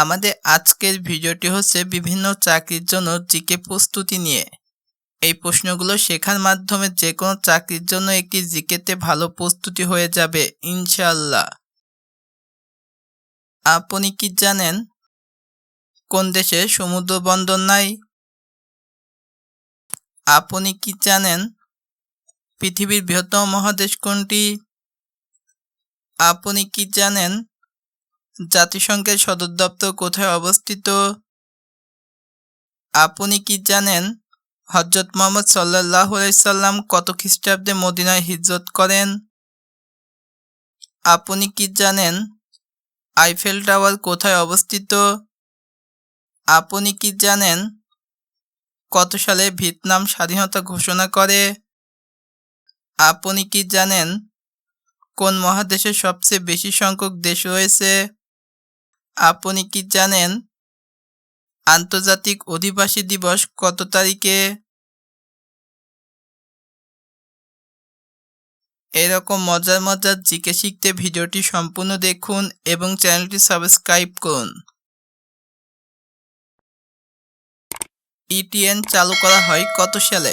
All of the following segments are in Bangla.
আমাদের আজকের ভিডিওটি হচ্ছে বিভিন্ন চাকরির জন্য জিকে প্রস্তুতি নিয়ে। এই প্রশ্নগুলো শেখার মাধ্যমে যে কোনো চাকরির জন্য একটি জিকেতে ভালো প্রস্তুতি হয়ে যাবে ইনশাল্লাহ আপনি কি জানেন কোন দেশে সমুদ্র বন্দর নাই? আপনি কি জানেন পৃথিবীর বৃহত্তম মহাদেশ কোনটি? আপনি কি জানেন জাতিসংঘের সদর দপ্তর কোথায় অবস্থিত? আপনি কি জানেন হজরত মোহাম্মদ সাল্লাহ সাল্লাম কত খ্রিস্টাব্দে মদিনায় হিজরত করেন? আপনি কি জানেন আইফেল টাওয়ার কোথায় অবস্থিত? আপনি কি জানেন কত সালে ভিয়েতনাম স্বাধীনতা ঘোষণা করে? আপনি কি জানেন কোন মহাদেশে সবচেয়ে বেশি সংখ্যক দেশ রয়েছে? আপনি কি জানেন আন্তর্জাতিক অধিবাসী দিবস কত তারিখে? এরকম মজার মজার জিকে শিখতে ভিডিওটি সম্পূর্ণ দেখুন এবং চ্যানেলটি সাবস্ক্রাইব করুন। ইটিএন চালু করা হয় কত সালে?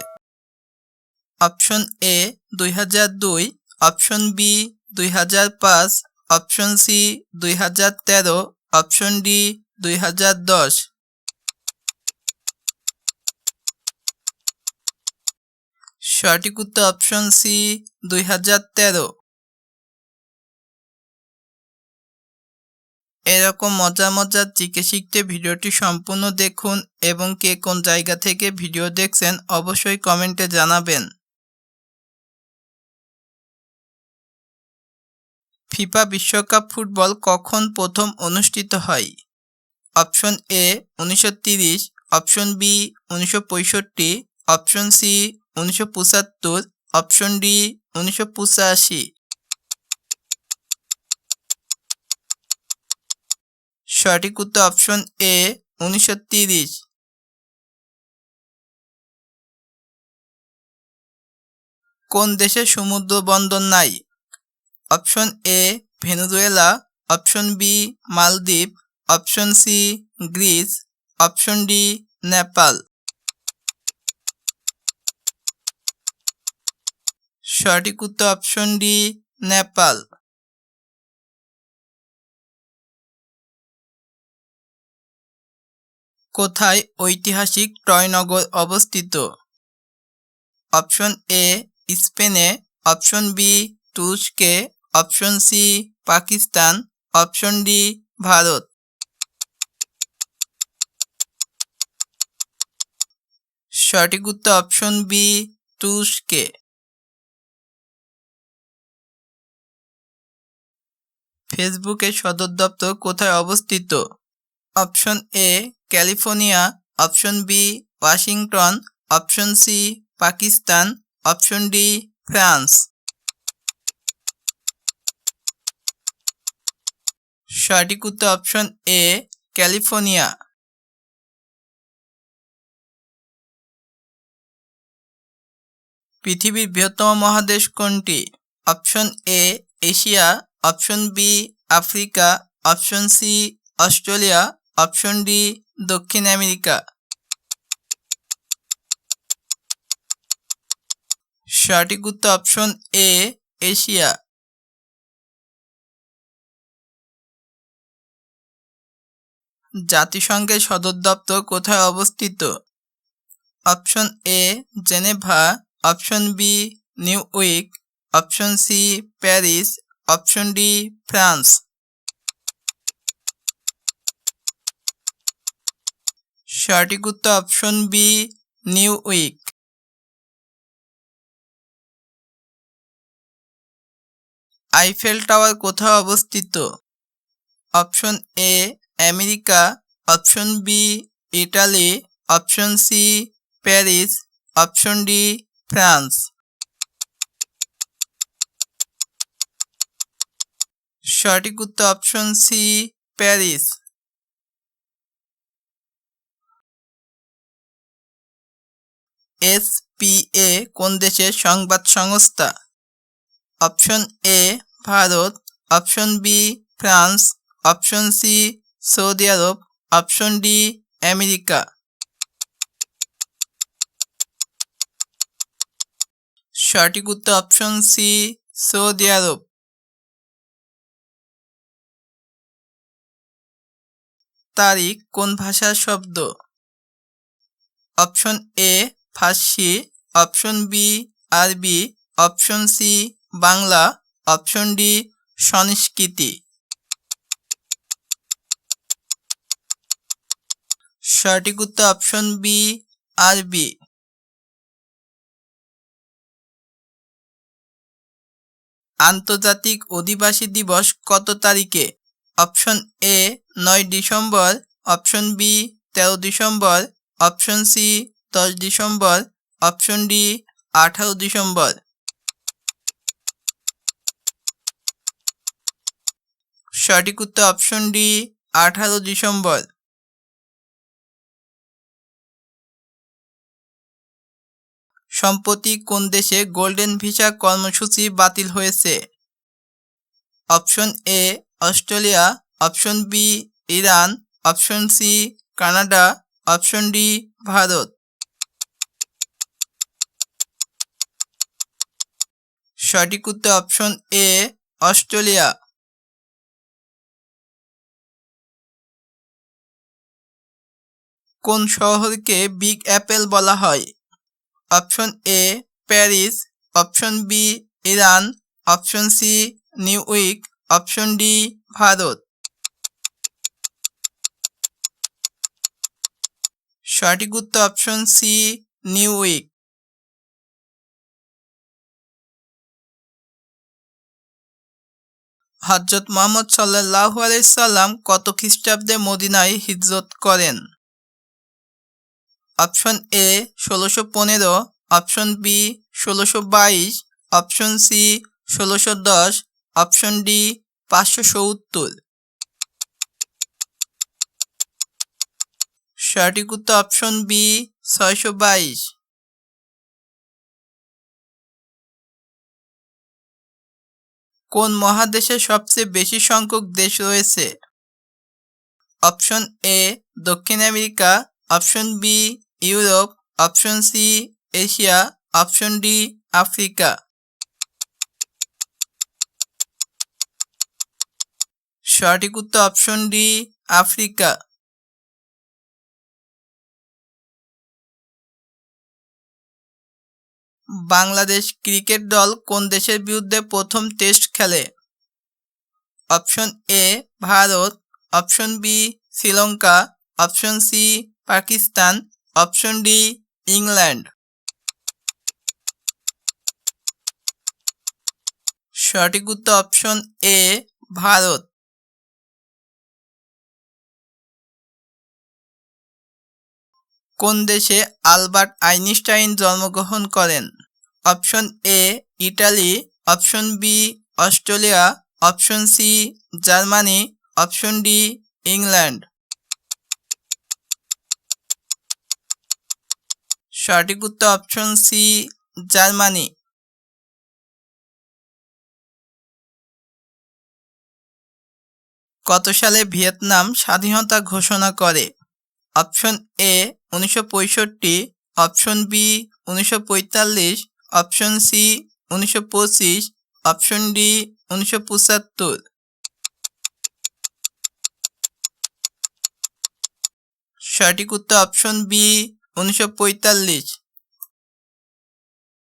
অপশন এ দুই হাজার দুই, অপশন বি দুই হাজার পাঁচ, অপশন সি দুই হাজার তেরো অপশন ডি দুই হাজার দশ। সঠিক উত্তর অপশন সি দুই হাজার তেরো। এরকম মজার মজার জিকে শিখতে ভিডিওটি সম্পূর্ণ দেখুন এবং কে কোন জায়গা থেকে ভিডিও দেখছেন অবশ্যই কমেন্টে জানাবেন। ফিফা বিশ্বকাপ ফুটবল কখন প্রথম অনুষ্ঠিত হয়? অপশন এ উনিশশো তিরিশ, অপশন বি উনিশশো পঁয়ষট্টি, অপশন সি উনিশশো পঁচাত্তর, অপশন ডি উনিশশো পঁচাশি। সঠিক উত্তর অপশন এ উনিশশো তিরিশ। কোন দেশে সমুদ্র বন্দর নাই? Option A Venezuela, option B মালদ্বীপ, option C Greece, option D Nepal. সঠিক উত্তর অপশন ডি নেপাল। কোথায় ঐতিহাসিক ট্রয়নগর অবস্থিত? অপশন এ স্পেনে, অপশন বি তুরস্কে option C, Pakistan. Option D, Bharat. সঠিক উত্তর অপশন বি, তুরস্কে। ফেসবুকের সদর দপ্তর কোথায় অবস্থিত? Option A, California. Option B, Washington. Option C, Pakistan. Option D, France. সঠিক উত্তর অপশন এ ক্যালিফোর্নিয়া পৃথিবীর বৃহত্তম মহাদেশ কোনটি? Option A Asia option B Africa option C Australia option D দক্ষিণ আমেরিকা। সঠিক উত্তর অপশন এ এশিয়া জাতিসংঘের সদর দপ্তর কোথায় অবস্থিত? Option A, Geneva. Option B New York option C, Paris. Option D, France. সঠিক উত্তর option B New York Eiffel tower কোথায় অবস্থিত? Option A America option B Italy option C Paris option D France সঠিক উত্তর অপশন সি প্যারিস এসপিএ কোন দেশের সংবাদ সংস্থা? Option A Bharat. Option B France option C Saudi আরব অপশন ডি আমেরিকা সঠিক উত্তর অপশন সি সৌদি আরব তারিখ কোন ভাষার শব্দ? Option A Farsi option B আরবি option C Bangla option D সংস্কৃতি সঠিক উত্তর অপশন বি আরবি আন্তর্জাতিক অধিবাসী দিবস কত তারিখে? অপশন এ নয় ডিসেম্বর অপশন বি তেরো ডিসেম্বর অপশন সি দশ ডিসেম্বর অপশন ডি আঠারো ডিসেম্বর। সঠিক উত্তর অপশন ডি আঠারো ডিসেম্বর। সম্প্রতি কোন দেশে গোল্ডেন ভিসা কর্মসূচি বাতিল হয়েছে? Option A, Australia. Option B, Iran. Option C, Canada. Option D, Bharat. সঠিক উত্তর অপশন এ, অস্ট্রেলিয়া। কোন শহরকে বিগ অ্যাপেল বলা হয়? Option A Paris, option B Iran, option C New York option D Bharat. সঠিক উত্তর অপশন সি নিউ উইক হজরত মোহাম্মদ সাল্লাহ আলাইসাল্লাম কত খ্রিস্টাব্দে মদিনায় হিজরত করেন? অপশন এ ষোলোশো পনেরো, অপশন বি ষোলোশো বাইশ, অপশন সি ষোলোশো দশ, অপশন ডি পাঁচশো সত্তর। সঠিক উত্তর অপশন বি ছয়শো বাইশ। কোন মহাদেশে সবচেয়ে বেশি সংখ্যক দেশ রয়েছে? অপশন এ দক্ষিণ America, option B Europe option C Asia option D Africa. সঠিক উত্তর option D Africa. Bangladesh cricket দল কোন দেশের বিরুদ্ধে প্রথম টেস্ট খেলে? Option A Bharat option B Sri Lanka option C Pakistan option D England সঠিক উত্তর অপশন এ ভারত. কোন দেশে আলবার্ট আইনস্টাইন জন্মগ্রহণ করেন? Option A Italy option B Australia option C Germany option D England সঠিক উত্তর অপশন সি জার্মানি। কত সালে ভিয়েতনাম স্বাধীনতা ঘোষণা করে? অপশন এ উনিশশো পঁয়ষট্টি। অপশন বি উনিশশো পঁয়তাল্লিশ। অপশন সি উনিশশো পঁচিশ। অপশন ডি উনিশশো পঁচাত্তর। সঠিক উত্তর অপশন বি উনিশশো পঁয়তাল্লিশ।